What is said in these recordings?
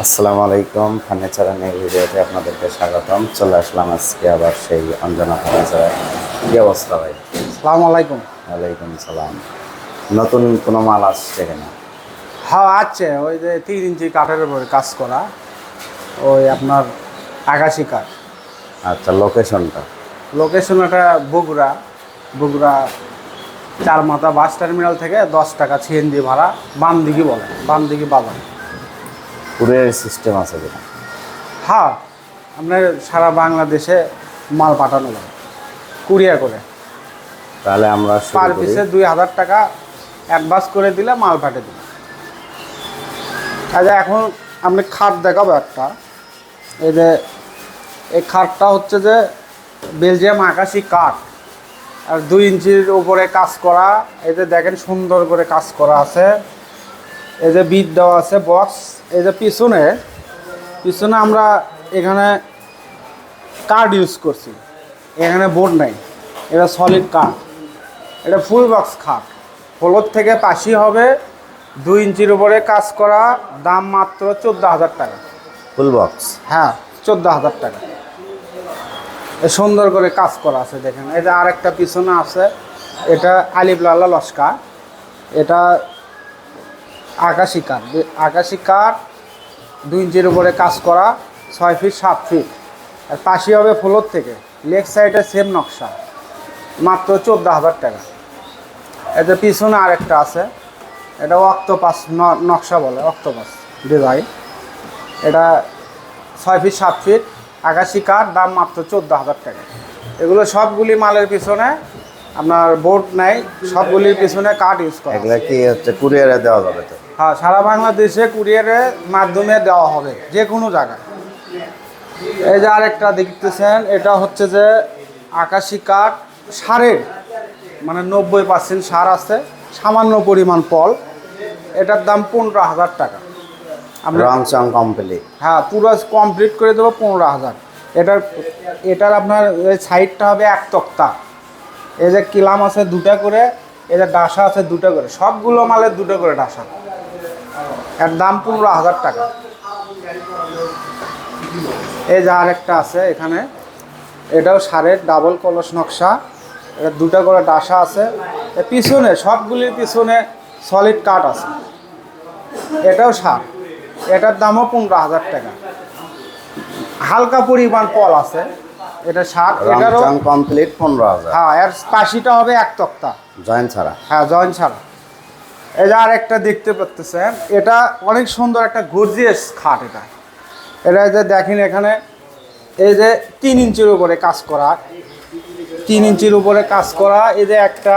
আসসালামু আলাইকুম furniture new ভিডিওতে আপনাদেরকে স্বাগতম। চলে আসলাম আজকে আবার সেই অঞ্জনা ফার্নিচারে কি অবস্থা ভাই? সালাম আলাইকুম। ওয়ালাইকুম সালাম। নতুন কোনো মাল আসছে কিনা? হ্যাঁ আছে। ওই যে তিন ইঞ্চি কাঠের উপরে কাজ করা। ওই আপনার আকাশি কাঠ। আচ্ছা লোকেশনটা লোকেশন এটা বগুড়া। বগুড়া চার মাথা বাস টার্মিনাল থেকে দশ টাকা সিএনজি ভাড়া বামদিঘি বলে বাম দিকে বাজার। কুরিয়ার সিস্টেম আছে কিনা? হ্যাঁ আপনার সারা বাংলাদেশে মাল পাঠানো যায় কুরিয়ার করে। তাহলে আমরা পার পিসে দুই হাজার টাকা অ্যাডভান্স করে দিলে মাল পাঠিয়ে দিলে আচ্ছা এখন আপনি খাট দেখাবো একটা। এই যে এই খাটটা হচ্ছে যে বেলজিয়াম আকাশি কাঠ। আর দুই ইঞ্চির উপরে কাজ করা এই যে দেখেন সুন্দর করে কাজ করা আছে। এই যে বিট দেওয়া আছে বক্স এই যে পিছনে পিছনে আমরা এখানে কার্ড ইউজ করছি। এখানে বোর্ড নাই এটা সলিড কাঠ এটা ফুল বক্স খাট হলুদ থেকে পাশি হবে দুই ইঞ্চির উপরে কাজ করা দাম মাত্র চোদ্দ হাজার টাকা। ফুল বক্স হ্যাঁ চোদ্দ হাজার টাকা। এ সুন্দর করে কাজ করা আছে দেখেন। এই যে আরেকটা পিছনে আছে এটা আলিফলাল্লা লস্কা। এটা আকাশি কাঠ আকাশি কাঠ, দুই ইঞ্চির উপরে কাজ করা, ছয় ফিট সাত ফিট আর পাশে হবে ফ্লোর থেকে। লেগ সাইডে সেম নকশা। মাত্র চোদ্দ হাজার টাকা। এতে পিছনে আরেকটা আছে। এটা অক্টোপাস নকশা বলে অক্টোপাস ডিজাইন এটা ছয় ফিট সাত ফিট আকাশি কাঠ, দাম মাত্র চোদ্দ হাজার টাকা। এগুলো সবগুলি মালের পিছনে আপনার বোর্ড নাই সবগুলির পিছনে কাঠ ইউজ করা এগুলা কি হচ্ছে কুরিয়ারে দেওয়া যাবে তো? হ্যাঁ সারা বাংলাদেশে কুরিয়ারের মাধ্যমে দেওয়া হবে যে কোনো জায়গায়। এই যে আরেকটা দেখতেছেন এটা হচ্ছে যে আকাশি কাঠ সারের মানে নব্বই পার্সেন্ট সার আছে সামান্য পরিমাণ পল। এটার দাম পনেরো হাজার টাকা। আমরা রং চং কমপ্লিট হ্যাঁ পুরো কমপ্লিট করে দেবো পনেরো হাজার। এটার এটার আপনার সাইডটা হবে এক তক্তা। এই যে কিলাম আছে দুটা করে, এই যে ডাসা আছে দুটো করে, সবগুলো মালের দুটো করে ডাসা। এর দাম পনেরো হাজার টাকা। এই যে আরেকটা আছে এখানে, এটাও সারের ডাবল কলস নকশা, এটা দুটো করে ডাসা আছে। পিছনে, সবগুলির পিছনে সলিড কাঠ আছে। এটাও সার, এটার দামও পনেরো হাজার টাকা। হালকা পরিমাণ পল আছে। এটা রং এটারও কমপ্লিট পনেরো হাজার। হ্যাঁ এর পাশিটা হবে এক তক্তা। জয়েন ছাড়া। হ্যাঁ জয়েন ছাড়া। এই যে আর একটা দেখতে পাচ্তেছেন এটা অনেক সুন্দর একটা গর্জিয়াস খাট এটা। এটা যে দেখেন এখানে এই যে তিন ইঞ্চির উপরে কাজ করা। তিন ইঞ্চির উপরে কাজ করা এই যে একটা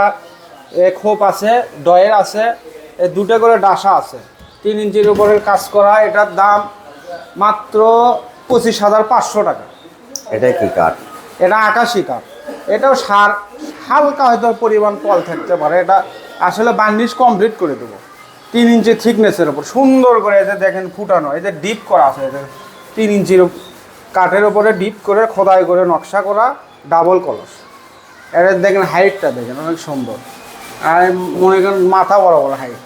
খোপ আছে ডয়ের আছে এই দুটো করে ডাসা আছে। তিন ইঞ্চির উপরে কাজ করা এটার দাম মাত্র পঁচিশ হাজার পাঁচশো টাকা। এটা কি কাঠ? এটা আকাশি কাঠ। এটাও সার, হালকা হয়তো পরিমাণ কল থাকতে পারে। এটা আসলে বার্নিশ কমপ্লিট করে দেবো। তিন ইঞ্চি থিকনেসের ওপর সুন্দর করে যে দেখেন ফুটানো। যে ডিপ করা আছে যে তিন ইঞ্চির কাঠের ওপরে ডিপ করে খোদাই করে নকশা করা ডাবল কলস। এটা দেখেন হাইটটা দেখেন, অনেক সুন্দর। আর মনে করেন মাথা বড় বড় হাইট।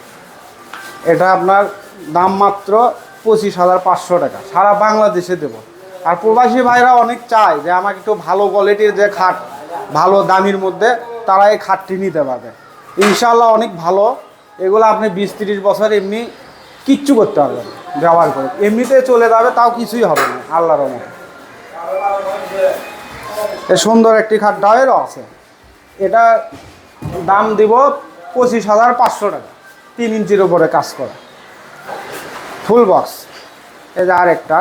এটা আপনার দাম মাত্র পঁচিশ হাজার পাঁচশো টাকা। সারা বাংলাদেশে দেবো। আর প্রবাসী ভাইরা অনেক চায় যে আমাকে একটু ভালো কোয়ালিটির যে খাট, ভালো দামির মধ্যে তারা এই খাটটি নিতে পারবে। ইনশাল্লাহ অনেক ভালো। এগুলো আপনি বিশ তিরিশ বছর এমনি কিচ্ছু করতে পারবেন ব্যবহার করে। এমনিতে চলে যাবে, তাও কিছুই হবে না, আল্লাহর মতো এ সুন্দর একটি খাট ডায়েরও আছে। এটা দাম দিব পঁচিশ হাজার পাঁচশো টাকা। তিন ইঞ্চির উপরে কাজ করা। ফুল বক্স এই যে আরেকটা।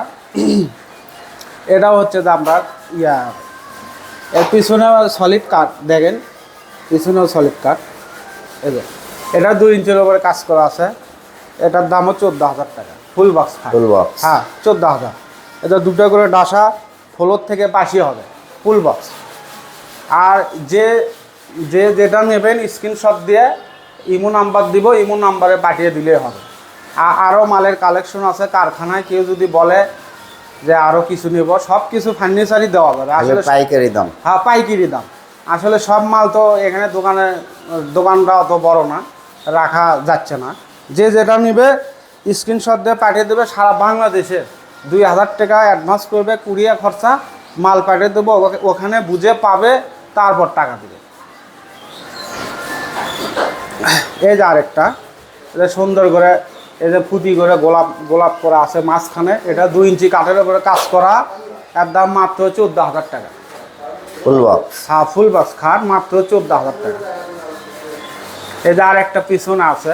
এটাও হচ্ছে যে আপনার ইয়া এর পিছনে সলিড কাঠ দেখেন পিছনেও সলিড কাঠ এই যে এটা দুই ইঞ্চির উপরে কাজ করা আছে এটার দাম দামও চোদ্দ হাজার টাকা ফুল বক্স ফুল বক্স হ্যাঁ চোদ্দ হাজার। এটা দুটো করে ডাসা ফ্লোর থেকে পাশি হবে ফুল বক্স আর যে যে যেটা নেবেন স্ক্রিনশট দিয়ে ইমো নাম্বার দিব ইমো নাম্বারে পাঠিয়ে দিলেই হবে। আরও মালের কালেকশন আছে কারখানায় কেউ যদি বলে যে আরও কিছু নেব সব কিছু ফার্নিচারই দেওয়া যাবে। আসলে পাইকারি দাম। হ্যাঁ পাইকারি দাম। আসলে সব মাল তো এখানে দোকানে দোকানটা অত বড় না রাখা যাচ্ছে না। যে যেটা নেবে স্ক্রিনশট দিয়ে পাঠিয়ে দেবে সারা বাংলাদেশে দুই হাজার টাকা অ্যাডভান্স করবে কুড়িয়া খরচা মাল পাঠিয়ে দেবো ওখানে বুঝে পাবে তারপর টাকা দেবে। এই যে আরেকটা সুন্দর করে এই যে ফুটি করে গোলাপ গোলাপ করা আছে মাঝখানে এটা দুই ইঞ্চি কাঠের উপরে কাজ করা এর দাম মাত্র চোদ্দ হাজার টাকা। ফুল বক্স হ্যাঁ ফুল বক্স খাট মাত্র চোদ্দ হাজার টাকা। এই যে আর একটা পিছনে আছে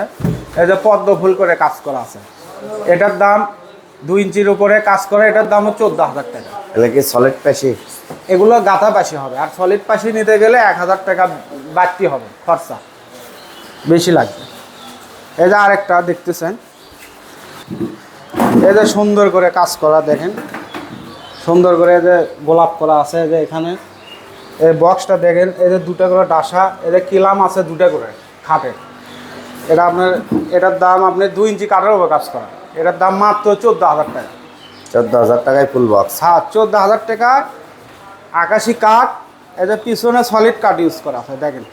এই যে পদ্ম ফুল করে কাজ করা আছে। এটার দাম দুই ইঞ্চির উপরে কাজ করে এটার দামও চোদ্দ হাজার টাকা। এগুলো কি সলিড পেশি? এগুলো গাঁথা পাশি হবে আর সলিড পাশি নিতে গেলে এক হাজার টাকা বাড়তি হবে খরচা। বেশি লাগবে। এই যে আরেকটা দেখতেছেন এই যে সুন্দর করে কাজ করা দেখেন। সুন্দর করে এই যে গোলাপ করা আছে এই যে এখানে। এই বক্সটা দেখেন এই যে দুটা করে ডাসা এই যে কিলাম আছে দুটা করে খাটে। এটা আপনার এটার দাম আপনি দুই ইঞ্চি কাঠের উপর কাজ করা এটার দাম মাত্র চোদ্দ হাজার টাকা। চোদ্দ হাজার টাকায় ফুল বক্স সাত চোদ্দ হাজার টাকা আকাশি কাঠ এটা পিছনে সলিড কাঠ ইউজ করা আছে দেখেন।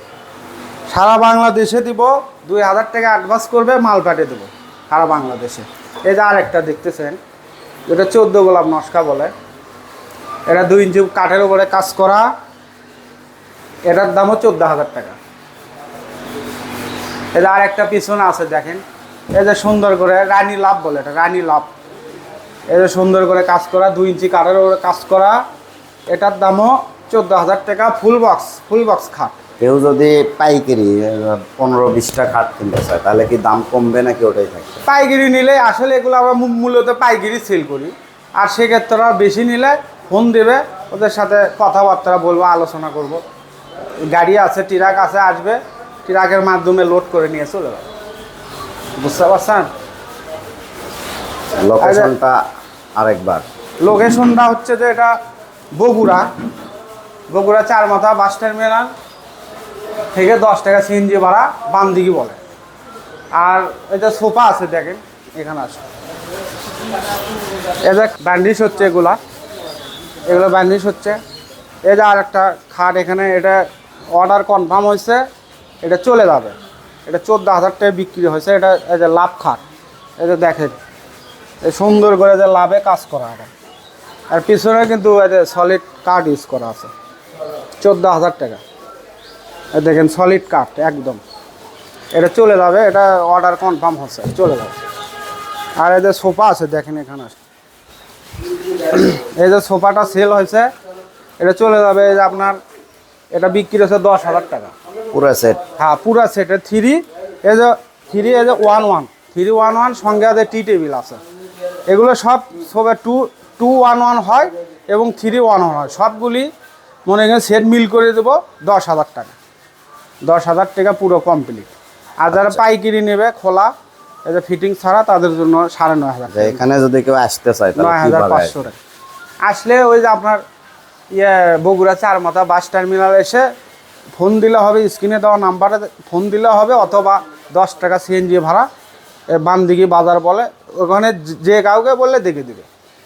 সারা বাংলাদেশে দিব দুই হাজার টাকা অ্যাডভান্স করবে মাল পাঠিয়ে দেবো। সারা বাংলাদেশে। এই যে আরেকটা দেখতেছেন, এটা চোদ্দ গোলাপ নস্কা বলে। এটা দুই ইঞ্চি কাঠের উপরে কাজ করা। এটার দামও চোদ্দ হাজার টাকা। এই যে আরেকটা পিছনে আছে, দেখেন। এই যে সুন্দর করে রানী লাভ বলে এটা, রানী লাভ। এই যে সুন্দর করে কাজ করা, দুই ইঞ্চি কাঠের উপরে কাজ করা। এটার দামও চোদ্দ হাজার টাকা, ফুল বক্স ফুল বক্স খাট। কেউ যদি পাইকারি পনেরো বিশটা খাট কিনতে চায় তাহলে কি দাম কমবে নাকি ওটাই থাকবে? পাইকারি নিলে আসলে এগুলো আমরা মূলত পাইকারি সেল করি। আর সেক্ষেত্রে বেশি নিলে ফোন দেবে ওদের সাথে কথাবার্তা বলব আলোচনা করব। গাড়ি আছে ট্রাক আছে আসবে ট্রাকের মাধ্যমে লোড করে নিয়ে চলে যাবে। বুঝতে পারছেন? লোকেশনটা আরেকবার। লোকেশনটা হচ্ছে যে এটা বগুড়া। বগুড়া চার মাথা বাস টার্মিনাল থেকে দশ টাকা সিএনজি ভাড়া বামদিঘি বলে। আর এটা সোফা আছে, দেখেন, এখানে আসে এই যে ব্যান্ডিশ হচ্ছে এগুলা, এগুলো ব্যান্ডিশ হচ্ছে। এই যে আর একটা খাট এখানে, এটা অর্ডার কনফার্ম হয়েছে, এটা চলে যাবে। এটা চোদ্দ হাজার টাকা বিক্রি হয়েছে, এটা এই যে লাভ খাট। এই যে দেখেন সুন্দর করে যে লাভে কাজ করা হবে আর পিছনে কিন্তু এই যে সলিড কাঠ ইউজ করা আছে, চোদ্দ হাজার টাকা। দেখেন সলিড কাঠ একদম। এটা চলে যাবে এটা অর্ডার কনফার্ম হচ্ছে চলে যাবে। আর এই যে সোফা আছে দেখেন এখানে। এই যে সোফাটা সেল হয়েছে এটা চলে যাবে এই যে আপনার এটা বিক্রি হচ্ছে দশ হাজার টাকা। পুরো সেট হ্যাঁ পুরা সেটে থ্রি এই যে থ্রি এই যে one one three one one সঙ্গে আছে টি টেবিল আছে। এগুলো সব সবে টু টু ওয়ান ওয়ান হয় এবং থ্রি ওয়ান ওয়ান হয়। সবগুলি মনে করেন সেট মিল করে দেবো দশ হাজার টাকা। দশ হাজার টাকা পুরো কমপ্লিট আর যারা পাইকারি নেবে খোলা এই যে ফিটিং ছাড়া তাদের জন্য সাড়ে নয় হাজার এখানে যদি কেউ আসতে চায় নয় হাজার পাঁচশো টাকা। আসলে ওই যে আপনার ইয়ে বগুড়া চার মাথা বাস টার্মিনাল এসে ফোন দিলে হবে স্ক্রিনে দেওয়া নাম্বারে ফোন দিলে হবে অথবা দশ টাকা সিএনজি ভাড়া বামদিঘি বাজার বলে ওখানে যে কাউকে বললে দেখে দিবে।